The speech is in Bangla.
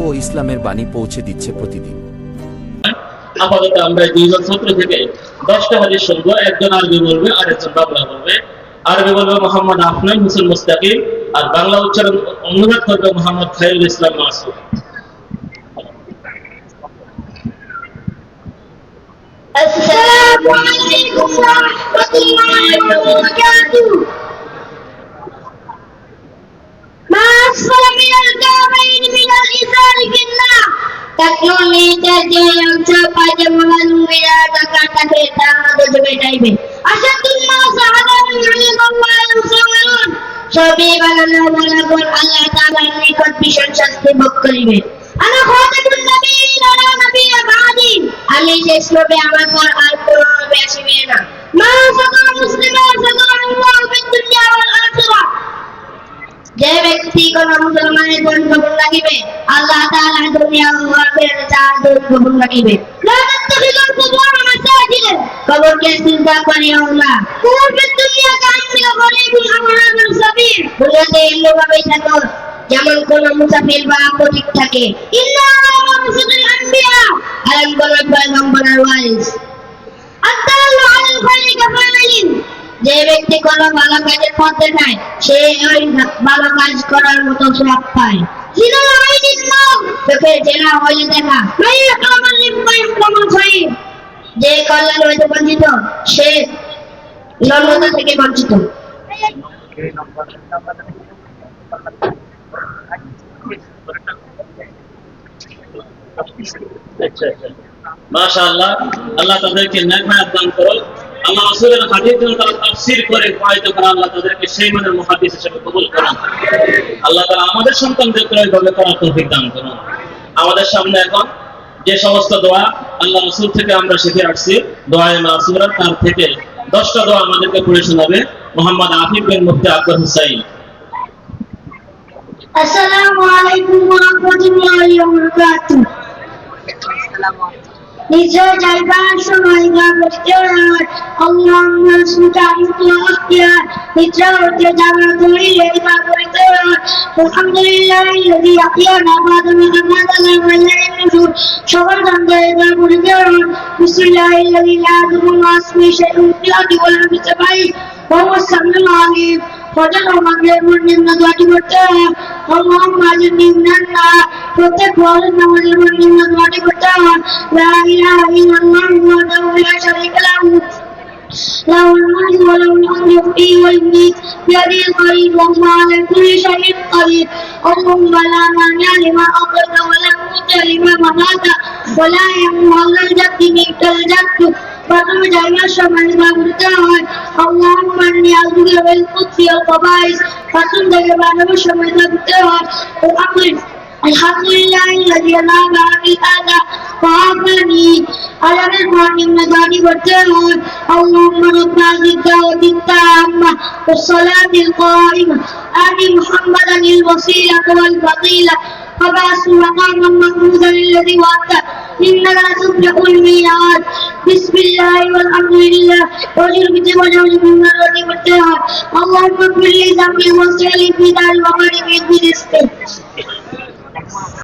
ও ইসলামের বাণী পৌঁছে দিচ্ছে প্রতিদিন আপাতত আমরা এই দুইজন ছাত্র থেকে দশটা হাদিস শুনবো একজন আরবি বলবে আর একজন বাংলা বলবে আরবি বলবে মোহাম্মদ আফনান হোসেন মুস্তাকিম আর বাংলা উচ্চারণ অনুবাদ করবে মোহাম্মদ খাইরুল ইসলাম মাসুদ السلام عليكم ورحمة الله وبركاته أسفل من الكعبين من الإزار في النار تكنوني تجي أمسا পায়জামা লুঙ্গিরা টাকা টাকে তাহাদের দেবে চাইবে আসাদুল নাস আদান আলিম আল্লাহ মুসলমান সবই বানানো বরাবর আল্লাহ তাআলার নিকট ভীষণ শাস্তি ভোগ করিবে আনা খাতামুন নবীন ওয়া নবিয়্যা বাদি আমি শেষ নবী আমার পর আর কোন নবী আসিবে না মা সাদা মুসলিমা সাদা আল্লাহ যে ব্যক্তি কোন মুসলমানের জন কবুল আল্লাহ তাআলা দুনিয়া ও আখিরাতে তার জন কবুল তাত্তাখিযুল কুবুর মাসাজিদ দুনিয়া সাবির যেমন কোন মুসাফির বা পথিক থাকে। ইন্না মামসুদুল আনবিয়া, আলাম কোন পয়গম্বর আর ওয়ারিস। আদাল্লু আলাল কাফাইলিন যে ব্যক্তি কোনো ভালো কাজের পথ দেখায় সে ওই ভালো কাজ করার মতো সব পায়। যে কল্যাণ আল্লাহ তাদেরকে নেকমায়াত দান করো আল্লাহ রাসূলের হাদিস যেন তারা তাফসীর করে প্রয়োজিত করে আল্লাহ তাদেরকে সেই মানের মুহাদ্দিস হিসেবে কবুল করুন। আল্লাহ তাআলা আমাদের সন্তানদেরকে এইভাবে করার তৌফিক দান করুন। আমাদের সামনে এখন যে সমস্ত দোয়া আল্লাহ রাসূল থেকে আমরা শিখে আসছি দোয়ায়ে মাসুরা তার থেকে দশটা দোয়া আমাদেরকে পড়ে শোনাবে মোহাম্মদ আফিফ বিন মুফতি আকবর হুসাইন। আসসালামু আলাইকুম ওয়া রাহমাতুল্লাহি ওয়া বারাকাতুহু। নিশ্চয় যাইবার সময় নিশ্চয় হতে যাওয়ার দড়ি এই বা করিতে আলহামদুলিল্লাহ, যদি আপিয়া না বাদ আমি আমার আল্লাহ আল্লাহ নজুর সবার করিতে বিসমিল্লাহ ইল্লাহি লা দুমু মাসমি শাইউন ফিল আদি ওয়াল মিতাবাই ওয়া وجعلهم يرمون من نزواتك اللهم اجرني من النار প্রত্যেক বলেন আমাদের নিম্ন দোয়াটি করতে হবে লা ইলাহা ইল্লাল্লাহ ওয়াহদাহু লা শারীকা লাহু له الملك وله الحمد يحيي ويميت بيده الخير وهو على كل شيء قدير اللهم لا مانع لما اعطيت ولا مانع لما منعت ولا يمنع الجد منك الجد وبدو جميع الشمال ما برداوان اللهم اني اعوذ بالقدس والقبائس فصم دجبان الشمال ما برداوان الامر الحمد لله الذي لا بعد هذا وعافني على رضوان النجاة والدعوة اللهم رب هذه الدعوة التامة والصلاة القائمة آل محمدا الوسيلة والفضيلة وبعث مقاما الذي وعدته إنك لا تفلح الميعاد بسم الله والحمد لله وجل بك وجل من الذي والتهاب اللهم اغفر لي ذنبي واسع لي في دار وغرب في رزقي